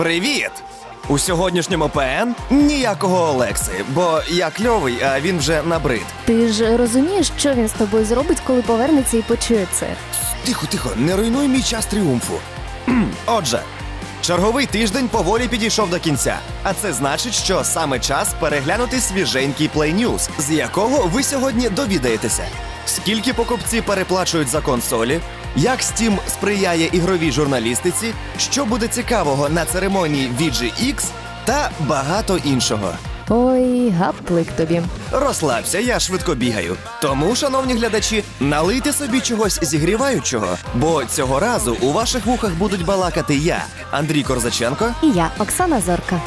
Привіт! У сьогоднішньому ПН ніякого Олекси, бо я кльовий, а він вже набрид. Ти ж розумієш, що він з тобою зробить, коли повернеться і почує це. Тихо, тихо, не руйнуй мій час тріумфу. Отже, черговий тиждень поволі підійшов до кінця. А це значить, що саме час переглянути свіженький Play News, з якого ви сьогодні довідаєтеся. Скільки покупці переплачують за консолі, як Steam сприяє ігровій журналістиці, що буде цікавого на церемонії VGX та багато іншого. Ой, гаплик тобі. Розслабся, я швидко бігаю. Тому, шановні глядачі, налийте собі чогось зігріваючого, бо цього разу у ваших вухах будуть балакати я, Андрій Корзаченко. І я, Оксана Зорка.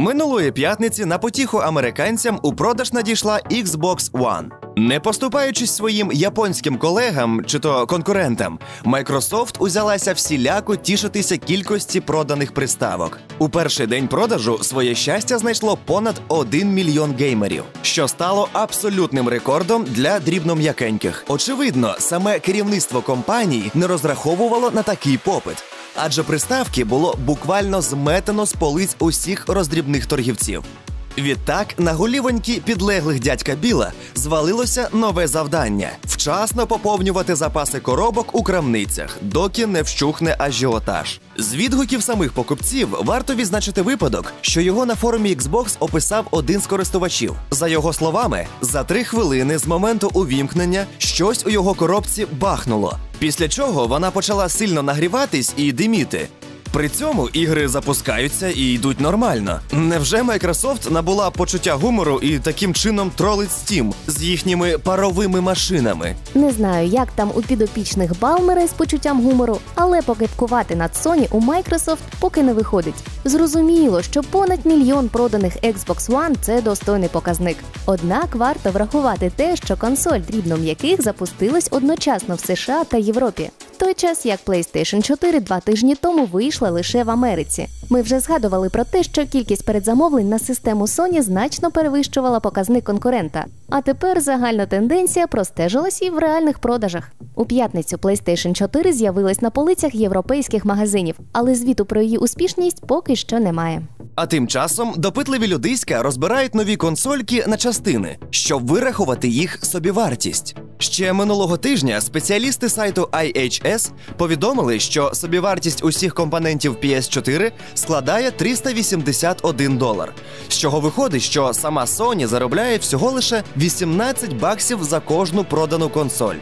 Минулої п'ятниці на потіху американцям у продаж надійшла Xbox One. Не поступаючись своїм японським колегам чи то конкурентам, Microsoft узялася всіляко тішитися кількості проданих приставок. У перший день продажу своє щастя знайшло понад 1 мільйон геймерів, що стало абсолютним рекордом для дрібном'якеньких. Очевидно, саме керівництво компанії не розраховувало на такий попит. Адже приставки було буквально зметено з полиць усіх роздрібних торгівців. Відтак на голівоньки підлеглих дядька Біла звалилося нове завдання вчасно поповнювати запаси коробок у крамницях, доки не вщухне ажіотаж. З відгуків самих покупців варто відзначити випадок, що його на форумі Xbox описав один з користувачів. За його словами, за три хвилини з моменту увімкнення щось у його коробці бахнуло. Після чого вона почала сильно нагріватись і диміти. При цьому ігри запускаються і йдуть нормально. Невже Microsoft набула почуття гумору і таким чином тролить Steam з їхніми паровими машинами? Не знаю, як там у підопічних Балмера з почуттям гумору, але покипкувати над Sony у Microsoft поки не виходить. Зрозуміло, що понад мільйон проданих Xbox One – це достойний показник. Однак варто врахувати те, що консоль дрібно м'яких запустилась одночасно в США та Європі. Той час як PlayStation 4 два тижні тому вийшла лише в Америці. Ми вже згадували про те, що кількість передзамовлень на систему Sony значно перевищувала показник конкурента. А тепер загальна тенденція простежилась і в реальних продажах. У п'ятницю PlayStation 4 з'явилась на полицях європейських магазинів, але звіту про її успішність поки що немає. А тим часом допитливі людиська розбирають нові консольки на частини, щоб вирахувати їх собівартість. Ще минулого тижня спеціалісти сайту IHS повідомили, що собівартість усіх компонентів PS4 складає 381 долар. З чого виходить, що сама Sony заробляє всього лише 18 баксів за кожну продану консоль.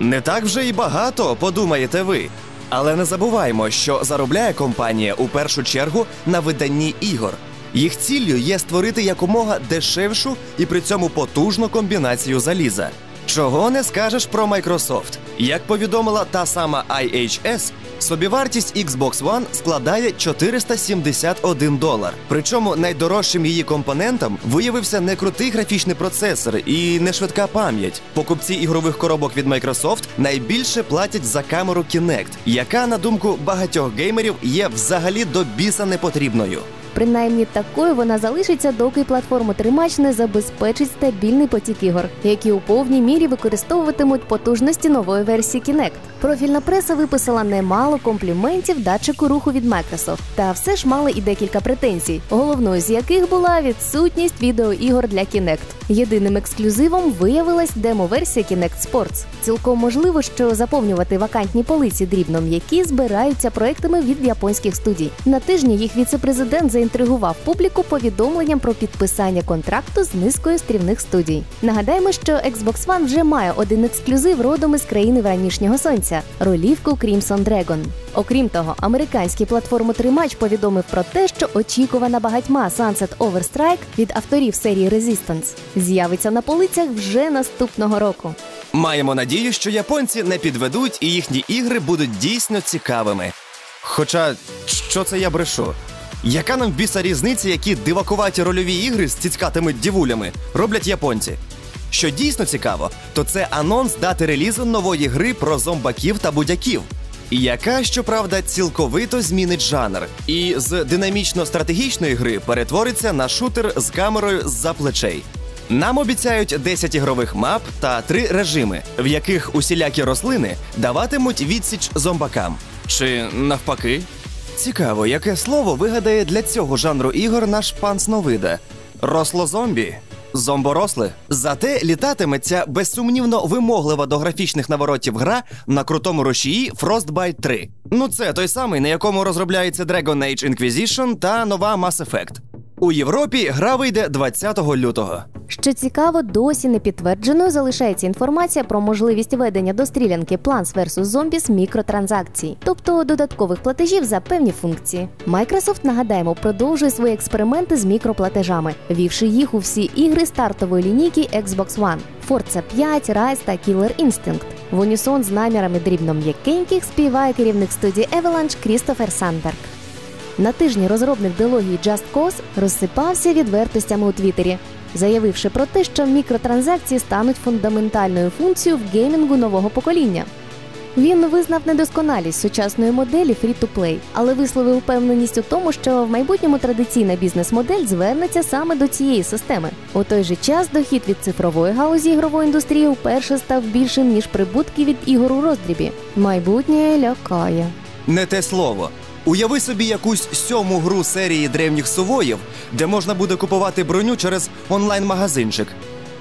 Не так вже і багато, подумаєте ви. Але не забуваймо, що заробляє компанія у першу чергу на виданні ігор. Їх ціллю є створити якомога дешевшу і при цьому потужну комбінацію заліза. Чого не скажеш про Microsoft? Як повідомила та сама IHS, собівартість Xbox One складає 471 долар. Причому найдорожчим її компонентом виявився не крутий графічний процесор і не швидка пам'ять. Покупці ігрових коробок від Microsoft найбільше платять за камеру Kinect, яка, на думку багатьох геймерів, є взагалі до біса непотрібною. Принаймні такою вона залишиться, доки платформа тримач не забезпечить стабільний потік ігор, які у повній мірі використовуватимуть потужності нової версії Kinect. Профільна преса виписала немало компліментів датчику руху від Microsoft, та все ж мали і декілька претензій, головною з яких була відсутність відеоігор для Kinect. Єдиним ексклюзивом виявилась демо-версія Kinect Sports. Цілком можливо, що заповнювати вакантні полиці дрібно м'які збираються проектами від японських студій. На тижні їх віце-президент заінтригував публіку повідомленням про підписання контракту з низкою стрівних студій. Нагадаємо, що Xbox One вже має один ексклюзив родом із країни вранішнього сонця ролівку Crimson Dragon. Окрім того, американський платформотримач повідомив про те, що очікувана багатьма Sunset Overstrike від авторів серії Resistance з'явиться на полицях вже наступного року. Маємо надію, що японці не підведуть і їхні ігри будуть дійсно цікавими. Хоча, що це я брешу? Яка нам біса різниця, які дивакуваті рольові ігри з цицькатими дівулями роблять японці? Що дійсно цікаво, то це анонс дати релізу нової гри про зомбаків та будяків, яка, щоправда, цілковито змінить жанр, і з динамічно-стратегічної гри перетвориться на шутер з камерою з-за плечей. Нам обіцяють 10 ігрових мап та 3 режими, в яких усілякі рослини даватимуть відсіч зомбакам. Чи навпаки? Цікаво, яке слово вигадає для цього жанру ігор наш пан Сновида? Росло-зомбі? Зомборосли? Зате літатиметься безсумнівно вимоглива до графічних наворотів гра на крутому рушії Frostbite 3. Ну це той самий, на якому розробляється Dragon Age Inquisition та нова Mass Effect. У Європі гра вийде 20 лютого. Що цікаво, досі не підтвердженою залишається інформація про можливість ведення до стрілянки Plants vs. Zombies мікротранзакцій, тобто додаткових платежів за певні функції. Microsoft, нагадаємо, продовжує свої експерименти з мікроплатежами, вівши їх у всі ігри стартової лінійки Xbox One, Forza 5, Rise та Killer Instinct. В унісон з намірами дрібно м'якеньких співає керівник студії Avalanche Крістофер Сандберг. На тижні розробник дилогії Just Cause розсипався відвертостями у Твіттері, заявивши про те, що мікротранзакції стануть фундаментальною функцією в геймінгу нового покоління. Він визнав недосконалість сучасної моделі free-to-play, але висловив впевненість у тому, що в майбутньому традиційна бізнес-модель звернеться саме до цієї системи. У той же час дохід від цифрової галузі ігрової індустрії вперше став більшим ніж прибутки від ігор у роздрібі. Майбутнє лякає. Не те слово. Уяви собі якусь сьому гру серії древніх сувоїв, де можна буде купувати броню через онлайн-магазинчик.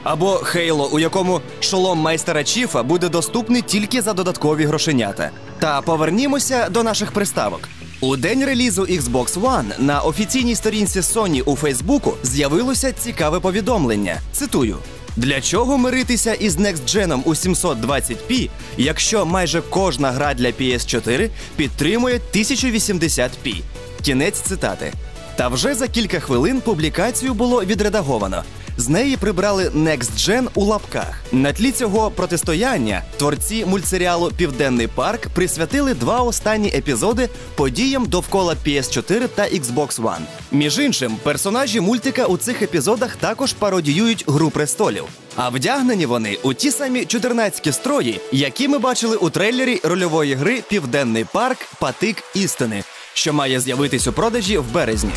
Або Хейло, у якому шолом майстера Чіфа буде доступний тільки за додаткові грошенята. Та повернімося до наших приставок. У день релізу Xbox One на офіційній сторінці Sony у Фейсбуку з'явилося цікаве повідомлення. Цитую: для чого миритися із Next Gen у 720p, якщо майже кожна гра для PS4 підтримує 1080p? Кінець цитати. Та вже за кілька хвилин публікацію було відредаговано. З неї прибрали Next Gen у лапках. На тлі цього протистояння творці мультсеріалу Південний парк присвятили два останні епізоди подіям довкола PS4 та Xbox One. Між іншим, персонажі мультика у цих епізодах також пародіюють гру престолів. А вдягнені вони у ті самі чудернацькі строї, які ми бачили у трейлері рольової гри Південний парк Патик істини, що має з'явитись у продажі в березні.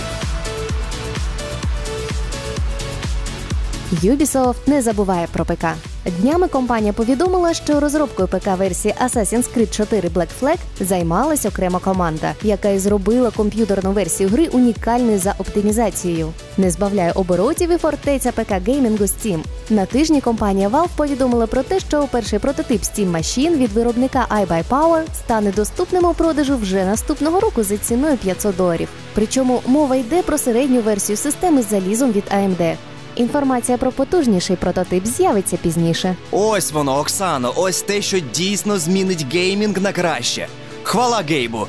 Ubisoft не забуває про ПК. Днями компанія повідомила, що розробкою ПК-версії Assassin's Creed 4 Black Flag займалась окрема команда, яка і зробила комп'ютерну версію гри унікальною за оптимізацією. Не збавляє оборотів і фортеця ПК геймінгу Steam. На тижні компанія Valve повідомила про те, що перший прототип Steam Machine від виробника iBuyPower стане доступним у продажу вже наступного року за ціною 500 доларів. Причому мова йде про середню версію системи з залізом від AMD. Інформація про потужніший прототип з'явиться пізніше. Ось воно, Оксано, ось те, що дійсно змінить геймінг на краще. Хвала Гейбу!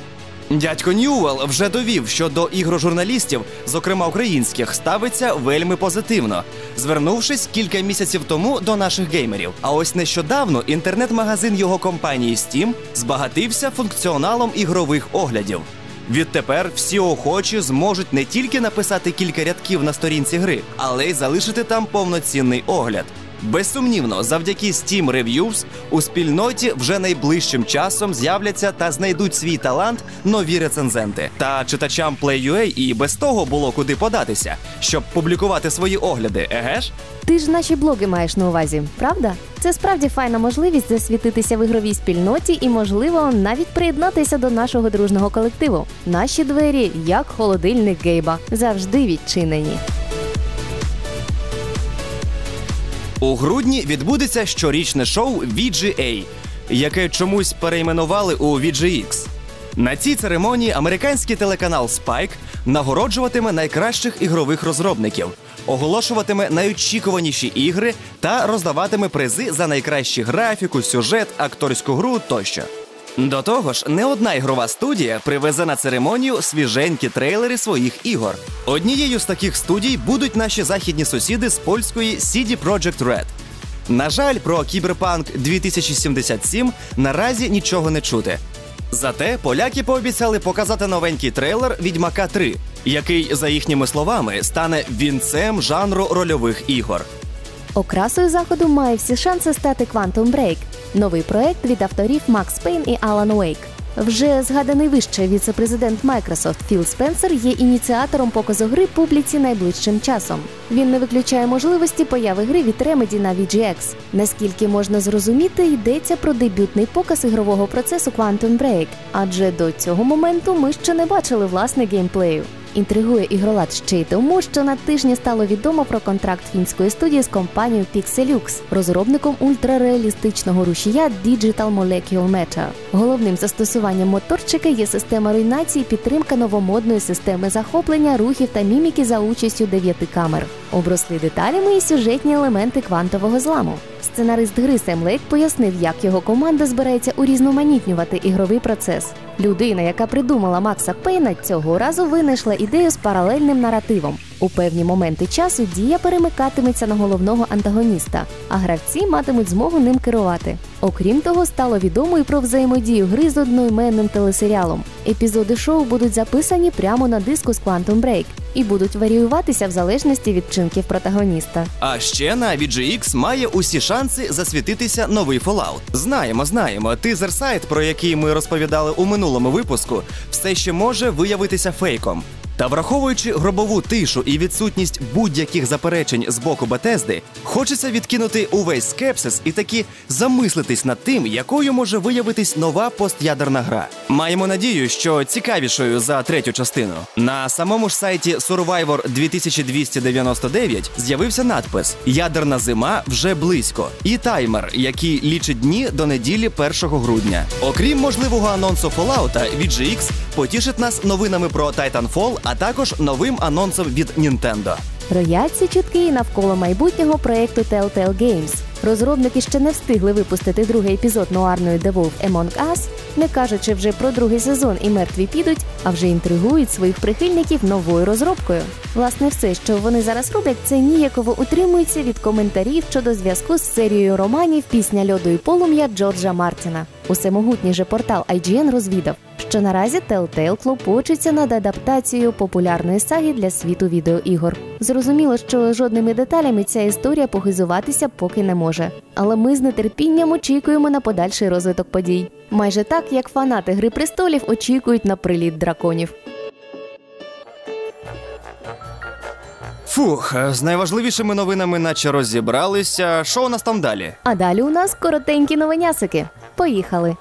Дядько Ньювел вже довів, що до ігрожурналістів, зокрема українських, ставиться вельми позитивно, звернувшись кілька місяців тому до наших геймерів. А ось нещодавно інтернет-магазин його компанії Steam збагатився функціоналом ігрових оглядів. Відтепер всі охочі зможуть не тільки написати кілька рядків на сторінці гри, але й залишити там повноцінний огляд. Безсумнівно, завдяки Steam Reviews у спільноті вже найближчим часом з'являться та знайдуть свій талант нові рецензенти. Та читачам Play.ua і без того було куди податися, щоб публікувати свої огляди, еге ж? Ти ж наші блоги маєш на увазі, правда? Це справді файна можливість засвітитися в ігровій спільноті і, можливо, навіть приєднатися до нашого дружного колективу. Наші двері, як холодильник Гейба, завжди відчинені. У грудні відбудеться щорічне шоу VGA, яке чомусь перейменували у VGX. На цій церемонії американський телеканал Spike нагороджуватиме найкращих ігрових розробників, оголошуватиме найочікуваніші ігри та роздаватиме призи за найкращу графіку, сюжет, акторську гру тощо. До того ж, не одна ігрова студія привезе на церемонію свіженькі трейлери своїх ігор. Однією з таких студій будуть наші західні сусіди з польської CD Projekt Red. На жаль, про Кіберпанк 2077 наразі нічого не чути. Зате поляки пообіцяли показати новенький трейлер Відьмака 3, який, за їхніми словами, стане вінцем жанру рольових ігор. Окрасою заходу має всі шанси стати Quantum Break – новий проект від авторів Макс Пейн і Алан Уейк. Вже згаданий вище віце-президент Microsoft Філ Спенсер є ініціатором показу гри публіці найближчим часом. Він не виключає можливості появи гри від Remedy на VGX. Наскільки можна зрозуміти, йдеться про дебютний показ ігрового процесу Quantum Break, адже до цього моменту ми ще не бачили власне геймплею. Інтригує ігролад ще й тому, що на тижні стало відомо про контракт фінської студії з компанією Pixelux, розробником ультрареалістичного рушія Digital Molecule Meter. Головним застосуванням моторчика є система руйнації, підтримка новомодної системи захоплення рухів та міміки за участю дев'яти камер. Обросли деталями і сюжетні елементи квантового зламу. Сценарист гри Сем Лейк пояснив, як його команда збирається урізноманітнювати ігровий процес. Людина, яка придумала Макса Пейна, цього разу винайшла ідею з паралельним наративом. У певні моменти часу дія перемикатиметься на головного антагоніста, а гравці матимуть змогу ним керувати. Окрім того, стало відомо і про взаємодію гри з одноіменним телесеріалом. Епізоди шоу будуть записані прямо на диску з Quantum Break і будуть варіюватися в залежності від чинків протагоніста. А ще на VGX має усі шанси засвітитися новий Fallout. Знаємо, знаємо. Тизер сайт, про який ми розповідали у минулому випуску, все ще може виявитися фейком. Та враховуючи гробову тишу і відсутність будь-яких заперечень з боку Бетезди, хочеться відкинути увесь скепсис і таки замислитись над тим, якою може виявитись нова постядерна гра. Маємо надію, що цікавішою за третю частину. На самому ж сайті Survivor 2299 з'явився надпис Ядерна зима вже близько і таймер, який лічить дні до неділі 1 грудня. Окрім можливого анонсу Fallout, VGX потішить нас новинами про Titanfall, а також новим анонсом від Nintendo. Рояться чутки навколо майбутнього проєкту Telltale Games. Розробники ще не встигли випустити другий епізод нуарної The Wolf Among Us, не кажучи вже про другий сезон і мертві підуть, а вже інтригують своїх прихильників новою розробкою. Власне, все, що вони зараз роблять, це ніяково утримується від коментарів щодо зв'язку з серією романів Пісня льоду і полум'я Джорджа Мартіна. Усемогутній же портал IGN розвідав, що наразі Telltale клопочеться над адаптацією популярної саги для світу відеоігор. Зрозуміло, що жодними деталями ця історія похизуватися поки не може. Але ми з нетерпінням очікуємо на подальший розвиток подій. Майже так, як фанати Гри престолів очікують на приліт драконів. Фух, з найважливішими новинами, наче розібралися. Що у нас там далі? А далі у нас коротенькі новинясики. Поїхали.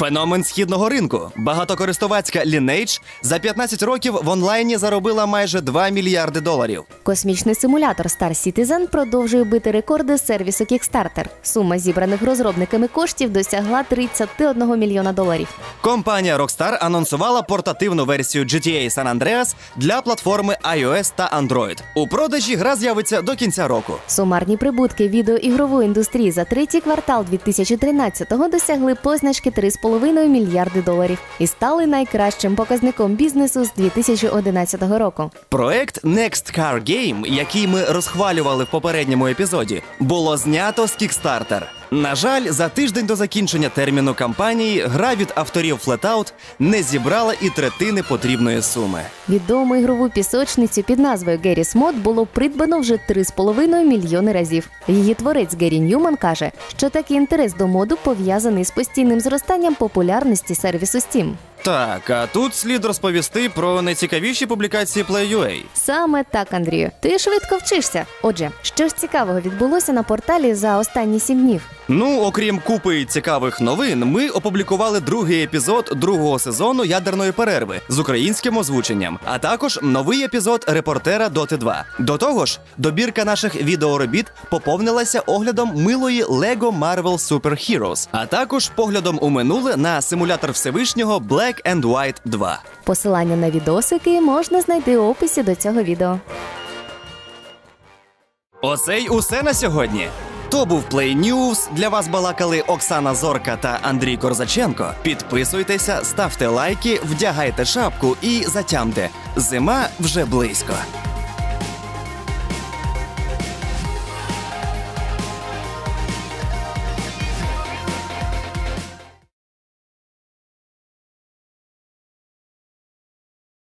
Феномен східного ринку. Багатокористувацька Lineage за 15 років в онлайні заробила майже 2 мільярди доларів. Космічний симулятор Star Citizen продовжує бити рекорди сервісу Kickstarter. Сума зібраних розробниками коштів досягла 31 мільйона доларів. Компанія Rockstar анонсувала портативну версію GTA San Andreas для платформи iOS та Android. У продажі гра з'явиться до кінця року. Сумарні прибутки відеоігрової індустрії за третій квартал 2013-го досягли позначки 3,5 мільярди доларів і стали найкращим показником бізнесу з 2011 року. Проект Next Car Game, який ми розхвалювали в попередньому епізоді, було знято з Kickstarter. На жаль, за тиждень до закінчення терміну кампанії гра від авторів Flatout не зібрала і третини потрібної суми. Відому ігрову пісочницю під назвою Garry's Mod було придбано вже 3,5 мільйони разів. Її творець Геррі Ньюман каже, що такий інтерес до моду пов'язаний з постійним зростанням популярності сервісу Steam. Так, а тут слід розповісти про найцікавіші публікації Play.ua. Саме так, Андрію. Ти швидко вчишся. Отже, що ж цікавого відбулося на порталі за останні сім днів? Ну, окрім купи цікавих новин, ми опублікували другий епізод другого сезону ядерної перерви з українським озвученням, а також новий епізод репортера Доти 2. До того ж, добірка наших відеоробіт поповнилася оглядом милої Lego Marvel Super Heroes, а також поглядом у минуле на симулятор Всевишнього Black and White 2. Посилання на відосики можна знайти у описі до цього відео. Оце й усе на сьогодні. То був Play News. Для вас балакали Оксана Зорка та Андрій Корзаченко. Підписуйтеся, ставте лайки, вдягайте шапку і затямте. Зима вже близько.